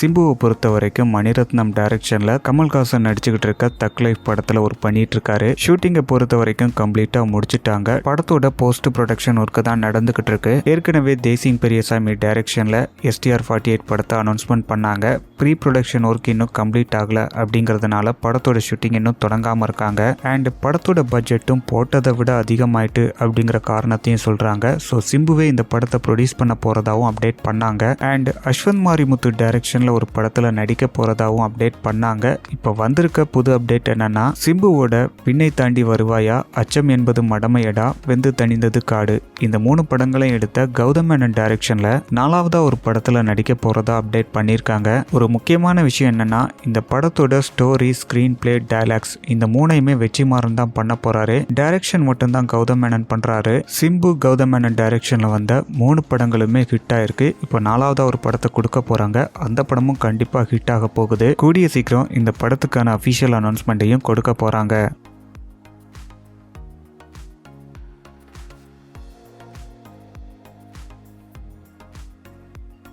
சிம்புவை பொறுத்த வரைக்கும் மணிரத்னம் டைரக்ஷன்ல கமல்ஹாசன் நடிச்சுக்கிட்டு இருக்க தக் லைஃப் படத்துல ஒரு பண்ணிட்டு இருக்காரு ஷூட்டிங்கை பொறுத்த வரைக்கும் கம்ப்ளீட்டா முடிச்சிட்டாங்க. படத்தோட போஸ்ட் ப்ரொடக்ஷன் ஒர்க்கு தான் நடந்துகிட்டு இருக்கு. ஏற்கனவே தேசிங் பெரியசாமி டைரக்ஷன்ல எஸ்டிஆர் ஃபார்ட்டி எயிட் படத்தை அனௌன்ஸ்மெண்ட் பண்ணாங்க. ப்ரீ ப்ரொடக்ஷன் ஒர்க் இன்னும் கம்ப்ளீட் ஆகல அப்படிங்கிறதுனால படத்தோட ஷூட்டிங் இன்னும் தொடங்காம இருக்காங்க. அண்ட் படத்தோட பட்ஜெட்டும் போட்டதை விட அதிகமாயிட்டு அப்படிங்கிற காரணத்தையும் சொல்றாங்க. ஸோ சிம்புவே இந்த படத்தை ப்ரொடியூஸ் பண்ண போறதாவும் அப்டேட் பண்ணாங்க. அண்ட் அஸ்வந்த் மாரிமுத்து டைரக்ஷன்ல ஒரு படத்தில் நடிக்க போகிறதாகவும் அப்டேட் பண்ணாங்க. இப்போ வந்திருக்க புது அப்டேட் என்னன்னா சிம்புவோட விண்ணை தாண்டி வருவாயா? அச்சம் என்பது மடமையடா? வெந்து தணிந்தது காடு. இந்த மூணு படங்களையும் எடுத்த கௌதம் மேனன் டைரக்ஷனில் நாலாவதா ஒரு படத்தில் நடிக்க போகிறதா அப்டேட் பண்ணியிருக்காங்க. ஒரு முக்கியமான விஷயம் என்னன்னா இந்த படத்தோட ஸ்டோரி ஸ்க்ரீன் பிளே டைலாக்ஸ் இந்த மூணையுமே வெற்றிமாறன் தான் பண்ண போறாரு. டைரக்ஷன் மட்டும்தான் கௌதம் மேனன் பண்றாரு. சிம்பு கௌதம் மேனன் டைரக்ஷன்ல வந்த மூணு படங்களுமே ஹிட் ஆயிருக்கு. இப்போ நாலாவதா ஒரு படத்தை கொடுக்க போறாங்க. அந்த படமும் கண்டிப்பாக ஹிட் ஆக போகுது. கூடிய சீக்கிரம் இந்த படத்துக்கான அஃபிஷியல் அனௌன்ஸ்மெண்ட்டையும் கொடுக்க போறாங்க.